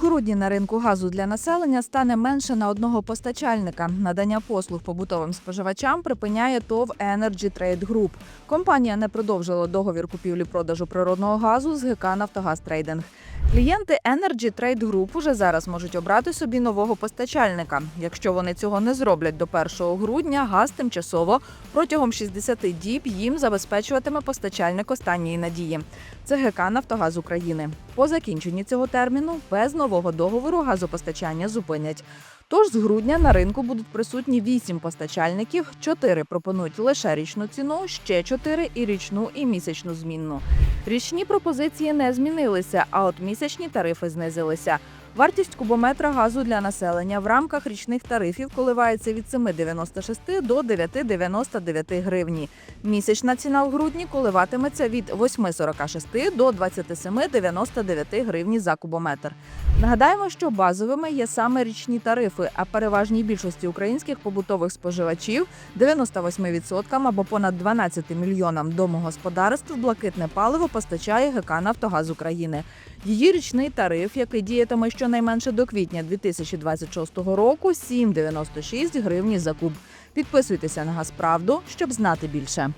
Грудні на ринку газу для населення стане менше на одного постачальника. Надання послуг побутовим споживачам припиняє ТОВ Energy Trade Group. Компанія не продовжила договір купівлі-продажу природного газу з ГК Нафтогаз Трейдинг. Клієнти Energy Trade Group уже зараз можуть обрати собі нового постачальника. Якщо вони цього не зроблять до 1 грудня, газ тимчасово протягом 60 діб їм забезпечуватиме постачальник останньої надії. Це ГК Нафтогаз України. По закінченні цього терміну без нового договору газопостачання зупинять. Тож з грудня на ринку будуть присутні 8 постачальників. 4 пропонують лише річну ціну, ще 4 – і річну, і місячну змінну. Річні пропозиції не змінилися, а от місячні тарифи знизилися. Вартість кубометра газу для населення в рамках річних тарифів коливається від 7,96 до 9,99 гривні. Місячна ціна в грудні коливатиметься від 8,46 до 27,99 гривні за кубометр. Нагадаємо, що базовими є саме річні тарифи, а переважній більшості українських побутових споживачів 98% або понад 12 мільйонам домогосподарств блакитне паливо постачає ГК Нафтогаз України. Її річний тариф, який діятиме щонайменше до квітня 2026 року, 7,96 гривні за куб. Підписуйтеся на Газправду, щоб знати більше.